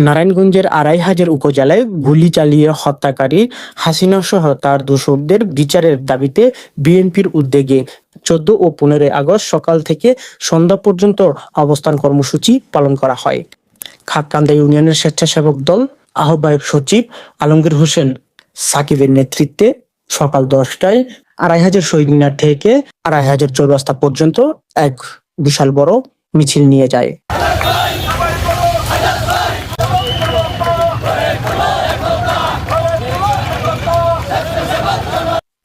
নারায়ণগঞ্জের আড়াইহাজার উপজেলায় গুলি চালিয়ে হত্যাকারী হাসিনা সহ তার দোষকদের বিচারের দাবিতে বিএনপির উদ্যোগে চোদ্দ ও পনেরোই আগস্ট সকাল থেকে সন্ধ্যা পর্যন্ত অবস্থান কর্মসূচি পালন করা হয়। খাতকান্দা ইউনিয়নের স্বেচ্ছাসেবক দল আহ্বায়ক সচিব আলমগীর হোসেন সাকিবের নেতৃত্বে সকাল দশটায় আড়াই হাজার শহীদ মিনার থেকে আড়াই হাজার চৌরাস্তা পর্যন্ত এক বিশাল বড় মিছিল নিয়ে যায়।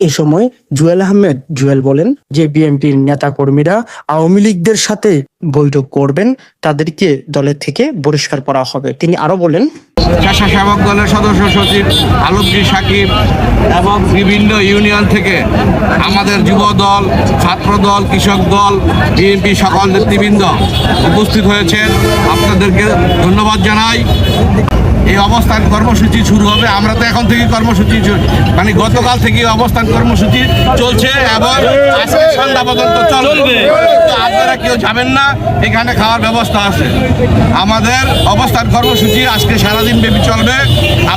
এ সময় জুয়েল আহমেদ, জুয়েল বলেন যে বিএনপির নেতা কর্মীরা আওয়ামী লীগদের সাথে বৈঠক করবেন, তাদেরকে দলের থেকে বহিষ্কার করা হবে। তিনি আরও বলেন, স্বেচ্ছাসেবক দলের সদস্য সচিব আলমগীর সাকিব এবং বিভিন্ন ইউনিয়ন থেকে আমাদের যুব দল, ছাত্র দল, কৃষক দল, বিএনপি সকল নেতৃবৃন্দ উপস্থিত হয়েছেন। আপনাদেরকে ধন্যবাদ জানাই। এই অবস্থান কর্মসূচি শুরু হবে। আমরা তো এখন থেকে কর্মসূচি মানে গতকাল থেকে অবস্থান কর্মসূচি চলছে এবং আজকে সন্ধ্যা পর্যন্ত চলবে। তো আপনারা কেউ যাবেন না এখানে খাওয়ার ব্যবস্থা আছে। আমাদের অবস্থান কর্মসূচি আজকে সারাদিন ব্যাপী চলবে।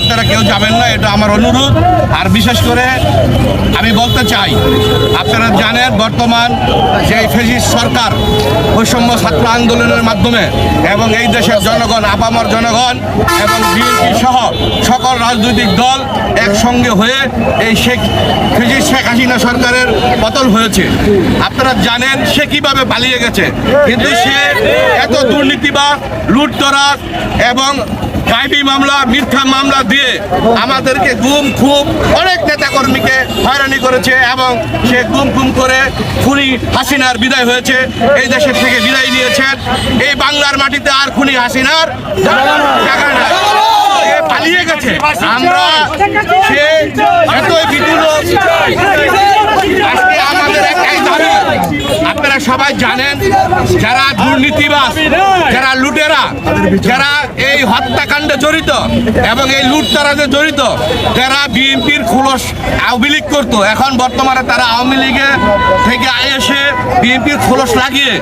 আপনারা কেউ যাবেন না, এটা আমার অনুরোধ। আর বিশেষ করে আমি বলতে চাই, আপনারা জানেন বর্তমান যে ফেসিস সরকার বৈষম্য ছাত্র আন্দোলনের মাধ্যমে এবং এই দেশের জনগণ, আপামর জনগণ এবং বিএনপি সহ সকল রাজনৈতিক দল একসঙ্গে হয়ে এই শেখ ফেসিস শেখ হাসিনা সরকারের পতন হয়েছে। আপনারা জানেন সে কীভাবে পালিয়ে গেছে। কিন্তু সে এত দুর্নীতিবাদ লুটতরাজ এবং গাইবি মামলা, মিথ্যা মামলা দিয়ে আমাদেরকে গুম খুব অনেক নেতাকর্মীকে হয়রানি করেছে এবং সে গুম খুম করে খুনি হাসিনার বিদায় হয়েছে। এই দেশের থেকে বিদায় নিয়েছেন। এই বাংলার মাটিতে আর খুনি হাসিনার। পালিয়ে গেছে। আমরা সে এতই বিদুর আজকে আমাদের একটাই দাবি আপনারা সবাই জানেন যারা দুর্নীতিবাস যারা লুটেরা, যারা এই হত্যাকাণ্ডে জড়িত এবং এই লুটতারাতে জড়িত, যারা বিএনপির খোলস আওয়ামী লীগ করতো, এখন বর্তমানে তারা আওয়ামী লীগে থেকে এসে বিএনপির খোলস লাগিয়ে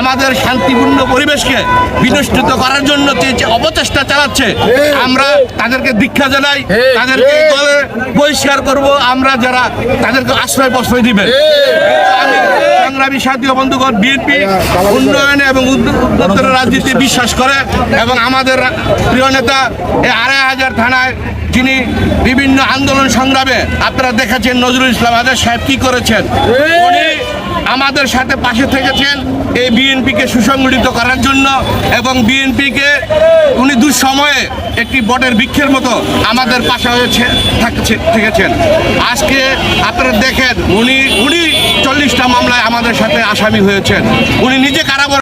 আমাদের শান্তিপূর্ণ পরিবেশকে বিনষ্টিত করার জন্য যে অপচেষ্টা চালাচ্ছে, আমরা তাদেরকে দীক্ষা জানাই, তাদেরকে দলে বহিষ্কার করব, আমরা যারা তাদেরকে আশ্রয় প্রশ্রয় দিবে সংগ্রামী সাথী বন্ধুগণ, বিএনপি উন্নয়নে এবং উত্তর রাজনীতি বিশ্বাস করে এবং আমাদের প্রিয় নেতা এই আড়াই হাজার থানায় যিনি বিভিন্ন আন্দোলন সংগ্রামে আপনারা দেখেছেন নজরুল ইসলাম আজাদ সাহেব কি করেছেন? উনি আমাদের সাথে পাশে থেকেছেন এই বিএনপিকে সুসংগঠিত করার জন্য এবং বিএনপিকে উনি দুঃসময়ে একটি বটের বৃক্ষের মতো আমাদের পাশে হয়েছে, থাকছে- থেকেছেন। আজকে আপনারা দেখেন, উনি উনি চল্লিশটা মামলায় আমাদের সাথে আসামি হয়েছেন। উনি নিজে কারাবর